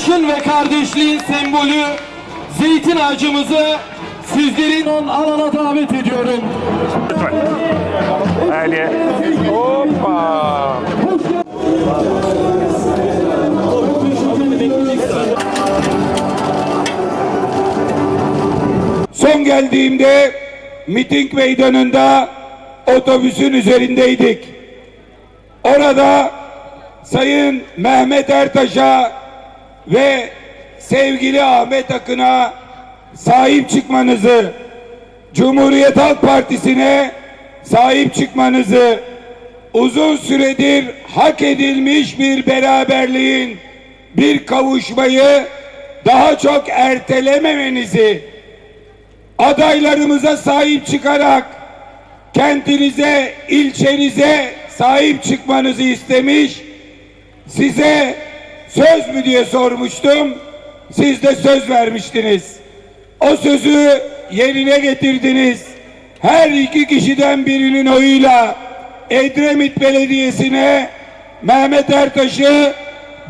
barışın ve kardeşliğin sembolü zeytin ağacımızı sizlerin alana davet ediyorum. Hadi. Hoppa. Son geldiğimde miting meydanında otobüsün üzerindeydik. Orada Sayın Mehmet Ertaş'a ve sevgili Ahmet Akın'a sahip çıkmanızı, Cumhuriyet Halk Partisi'ne sahip çıkmanızı, uzun süredir hak edilmiş bir beraberliğin, bir kavuşmayı daha çok ertelememenizi, adaylarımıza sahip çıkarak kentinize, ilçenize sahip çıkmanızı istemiş. Size söz mü diye sormuştum. Siz de söz vermiştiniz. O sözü yerine getirdiniz. Her iki kişiden birinin oyuyla Edremit Belediyesi'ne Mehmet Ertaş'ı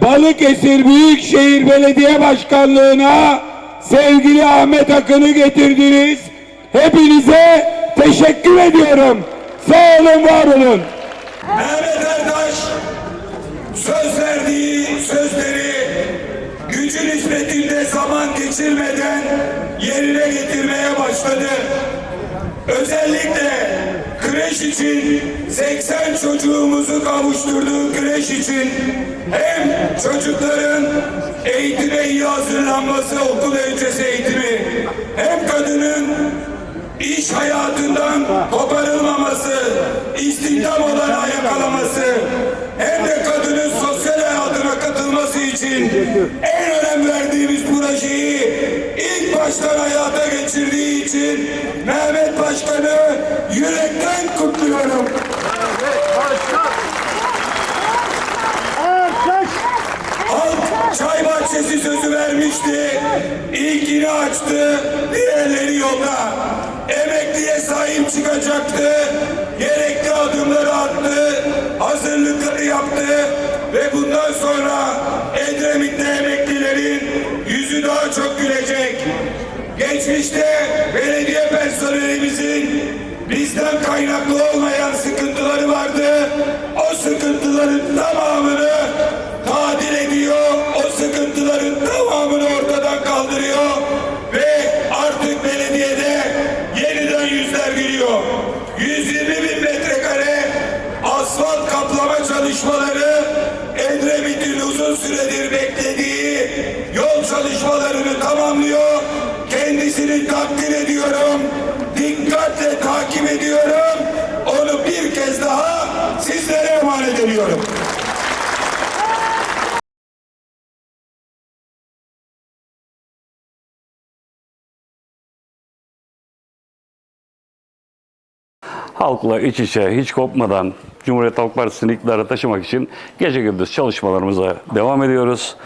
Balıkesir Büyükşehir Belediye Başkanlığı'na sevgili Ahmet Akın'ı getirdiniz. Hepinize teşekkür ediyorum. Sağ olun, var olun. Mehmet Ertaş söz verdiği sözleri gücün nispetinde zaman geçirmeden yerine getirmeye başladı. Özellikle kreş için 80 çocuğumuzu kavuşturduğu kreş için hem çocukların eğitime iyi hazırlanması okul öncesi eğitimi hem kadının iş hayatından koparılmaması, en önem verdiğimiz projeyi ilk baştan hayata geçirdiği için Mehmet Başkan'ı yürekten kutluyorum. Halk çay bahçesi sözü vermişti. İlkini açtı, diğerleri yolda. Emekliye sahip çıkacaktı. Gerekli adımları attı, hazırlıkları yaptı ve bundan sonra Edremit'te emeklilerin yüzü daha çok gülecek. Geçmişte belediye personelimizin bizden kaynaklı olmayan sıkıntıları vardı. O sıkıntıların tamamını tadil ediyor. O sıkıntıların tamamını ortadan kaldırıyor. Ve artık belediyede yeniden yüzler gülüyor. 120 bin metrekare asfalt kaplama çalışmaları Edremit'in uzun süredir beklediği yol çalışmalarını tamamlıyor. Kendisini takdir ediyorum. Dikkatle takip ediyorum. Onu bir kez daha sizlere emanet ediyorum. Halkla iç içe hiç kopmadan Cumhuriyet Halk Partisi'ni iktidara taşımak için gece gündüz çalışmalarımıza devam ediyoruz.